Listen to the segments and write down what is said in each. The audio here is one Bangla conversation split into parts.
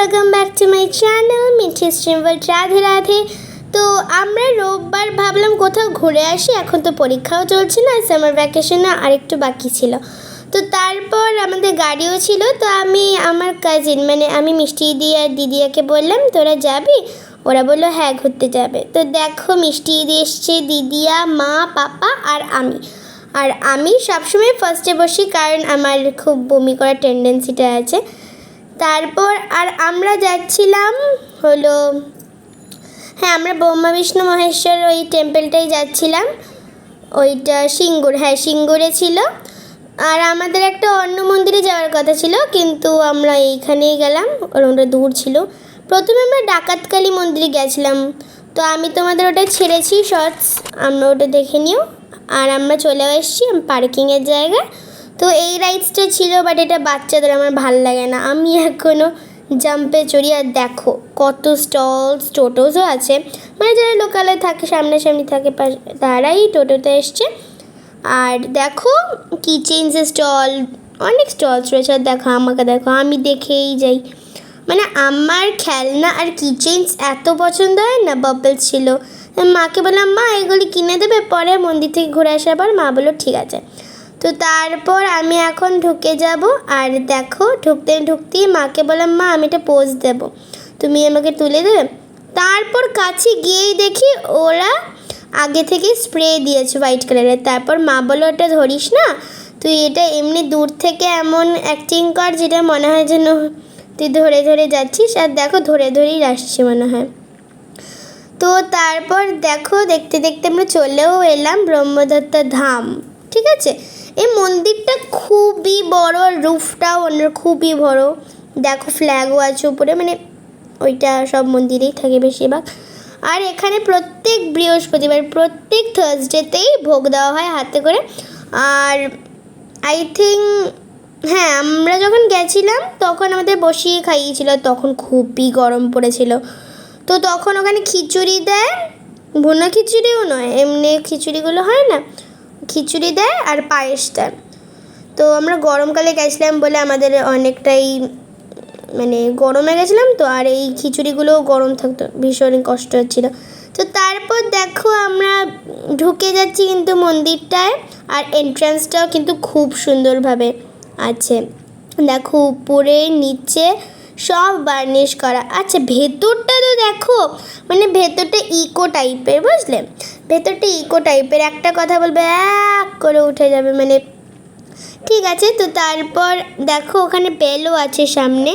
Welcome back to my channel Mithi symbol Radhe Radhe তো আমরা রোববার ভাবলাম কোথাও ঘুরে আসি, এখন তো পরীক্ষাও চলছে না সামার ভ্যাকেশনে আরেকটু বাকি ছিল। তো তারপর আমাদের গাড়িও ছিল, তো আমি, আমার কাজিন মানে আমি মিষ্টি দিয়ে আর দিদিয়াকে বললাম, তোরা যাবি? ওরা বলল হ্যাঁ ঘুরতে যাবে। তো দেখো, মিষ্টি দি এসছে, দিদিয়া, মা, পাপা আর আমি। আর আমি সবসময় ফার্স্টে বসি, কারণ আমার খুব বমি করার টেন্ডেন্সিটা আছে। তারপর আর আমরা যাচ্ছিলাম হলো হ্যাঁ আমরা ব্রহ্মা বিষ্ণু মহেশ্বর ওই টেম্পলটাই যাচ্ছিলাম। ওইটা সিঙ্গুর হ্যাঁ সিঙ্গুরে ছিল। আর আমাদের একটা অন্য মন্দিরে যাওয়ার কথা ছিল, কিন্তু আমরা এইখানেই গেলাম ওটা দূর ছিল। প্রথমে আমরা ডাকাতকালী মন্দিরে গেছিলাম। তো আমি তোমাদের ওটা ছেড়েছি শর্টস আমরা ওটা দেখে নিও। আর আমরা চলে এসেছি পার্কিংয়ের জায়গায়। তো এই রাইডসটা ছিল বাট এটা বাচ্চাদের আমার ভালো লাগে না। আমি এখনও জাম্পে চড়ি, আর দেখো কত স্টলস টোটোসও আছে। মানে যারা লোকালে থাকে, সামনাসামনি থাকে তারাই টোটোতে এসছে। আর দেখো কিচেন্সের স্টল অনেক স্টলস রয়েছে। আর দেখো আমাকে, দেখো আমি দেখেই যাই। মানে আমার খেলনা আর কিচেন্স এত পছন্দ হয় না বাবলস ছিল। মাকে বললাম, মা, এগুলি কিনে দেবে? পরে মন্দির থেকে ঘুরে আসার পর মা বলল, ঠিক আছে। তো তারপর আমি এখন ঢুকে যাব আর দেখো ঢুকতে ঢুকতেই মাকে বললাম, মা, আমি এটা পোজ দেবো। তুমি আমাকে তুলে দেবে? তারপর কাছে গিয়েই দেখি ওরা আগে থেকে স্প্রে দিয়েছে হোয়াইট কালারের তারপর মা বলো ওটা ধরিস না, তুই এটা এমনি দূর থেকে এমন অ্যাক্টিং কর যেটা মনে হয় যেন তুই ধরে ধরে যাচ্ছিস। আর দেখো ধরে ধরেই আসছি মনে হয়। তো তারপর দেখো দেখতে দেখতে আমরা চলেও এলাম ব্রহ্মদত্তা ধাম, ঠিক আছে? এই মন্দিরটা খুবই বড়, আর রুফটাও অন্য, খুবই বড়। দেখো ফ্ল্যাগও আছে উপরে মানে ওইটা সব মন্দিরেই থাকে বেশিরভাগ। আর এখানে প্রত্যেক বৃহস্পতিবার, প্রত্যেক থার্সডেতেই ভোগ দেওয়া হয় হাতে করে। আর আই থিঙ্ক হ্যাঁ আমরা যখন গেছিলাম, তখন আমাদের বসিয়ে খাইয়েছিল, তখন খুবই গরম পড়েছিল। তো তখন ওখানে খিচুড়ি দেয়। ভুনা খিচুড়িও নয়, এমনি খিচুড়িগুলো হয় না? খিচুড়ি দেয় আর পায়েস দেয় তো আমরা গরমকালে গেছিলাম বলে আমাদের অনেকটাই মানে গরমে গেছিলাম তো, আর এই খিচুড়িগুলোও গরম থাকতো, ভীষণ কষ্ট হচ্ছিল। তো তারপর দেখো আমরা ঢুকে যাচ্ছি কিন্তু মন্দিরটায়, আর এন্ট্রান্সটাও কিন্তু খুব সুন্দরভাবে আছে। দেখো উপরে, নিচে সব বার্নিশ করা। আচ্ছা ভেতরটা তো দেখো মানে ভেতরটা ইকো টাইপের বুঝলে? ভেতরটা ইকো টাইপের একটা কথা বলবে, এক করে উঠে যাবে মানে ঠিক আছে, তো তারপর দেখো, ওখানে বেলও আছে সামনে।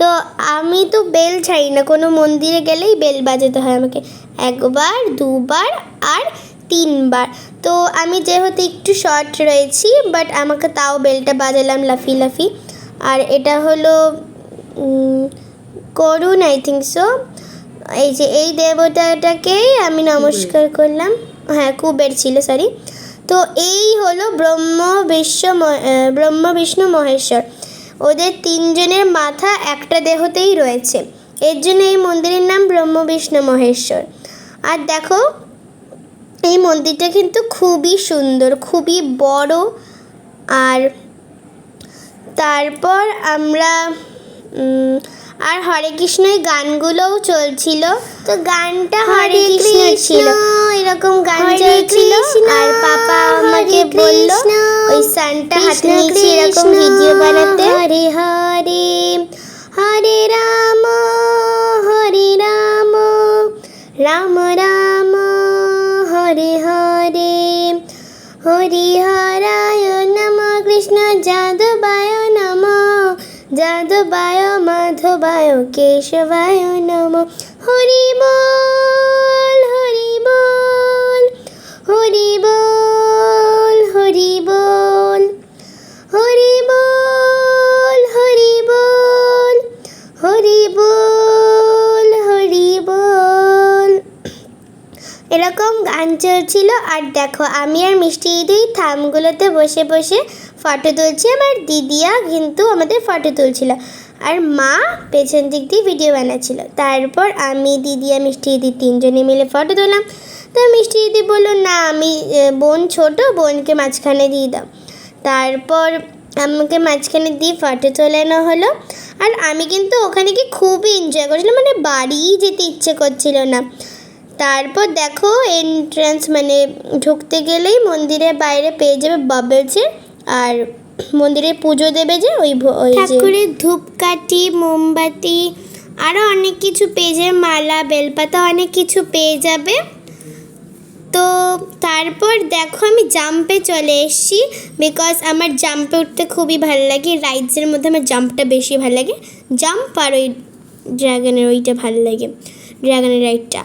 তো আমি তো বেল ছাই না, কোনো মন্দিরে গেলেই বেল বাজাতে হয় আমাকে। একবার, দুবার আর তিনবার। তো আমি যেহেতু একটু শর্ট রয়েছি বাট আমাকে তাও বেলটা বাজালাম লাফি লাফি। আর এটা হলো করুন আই থিঙ্ক সো এই যে এই দেবতাটাকেই আমি নমস্কার করলাম। হ্যাঁ কুবের ছিল সরি তো এই হলো ব্রহ্ম বিশ্ব ব্রহ্ম বিষ্ণু মহেশ্বর। ওদের তিনজনের মাথা একটা দেহতেই রয়েছে। এর জন্য এই মন্দিরের নাম ব্রহ্ম বিষ্ণু মহেশ্বর। আর দেখো এই মন্দিরটা কিন্তু খুবই সুন্দর খুবই বড়। আর তারপর আমরা আর হরে কৃষ্ণ এই গানগুলোও চলছিল। তো গানটা হরে কৃষ্ণ ছিল। এরকম গান চলছিল। আর পাপা আমাকে বলল ওই সানটা হাতে নিয়েছি এরকম ভিডিও বানাতে। হরে হরে হরে রাম হরে রাম রাম রাম। কেশবায় নম। হরি বল হরি বল হরি বল হরি বল হরি বল হরি বল হরি বল হরি বল এরকম গান চলছিল আর দেখো আমি আর মিষ্টি দিদি থামগুলোতে বসে বসে ফটো তুলছি। আমার দিদিয়া কিন্তু আমাদের ফটো তুলছিল। আর মা পেছন দিক দিয়ে ভিডিও বানাচ্ছিল। তারপর আমি, দিদি আর মিষ্টি দিদি তিনজনে মিলে ফটো তুললাম তো মিষ্টি দিদি বলল, না, আমি বোন ছোট, বোনকে মাঝখানে দিয়ে দাও। তারপর আমাকে মাঝখানে দিয়ে ফটো তোলানো হলো। আর আমি কিন্তু ওখানে গিয়ে খুবই এনজয় করছিলাম মানে বাড়িই যেতে ইচ্ছে করছিল না। তারপর দেখো এন্ট্রান্স মানে ঢুকতে গেলেই মন্দিরের বাইরে পেয়ে যাবে বাবলসের আর মন্দিরে পুজো দেবে যে ওই ঠাকুরের ধূপকাঠি, মোমবাতি আরও অনেক কিছু পেয়ে যাবে, মালা, বেলপাতা অনেক কিছু পেয়ে যাবে। তো তারপর দেখো আমি জাম্পে চলে এসেছি বিকজ আমার জাম্পে উঠতে খুবই ভালো লাগে রাইডসের মধ্যে আমার জাম্পটা বেশি ভালো লাগে। জাম্প আর ওই ড্রাগনের ওইটা ভালো লাগে ড্রাগনের রাইডটা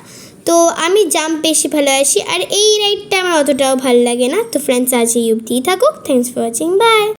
তো আমি জাম্প বেশি ভালোবাসি, আর এই রাইডটা আমার অতটাও ভালো লাগে না। তো ফ্রেন্ডস আজ এই অবধিই থাকুক থ্যাংকস ফর ওয়াচিং বাই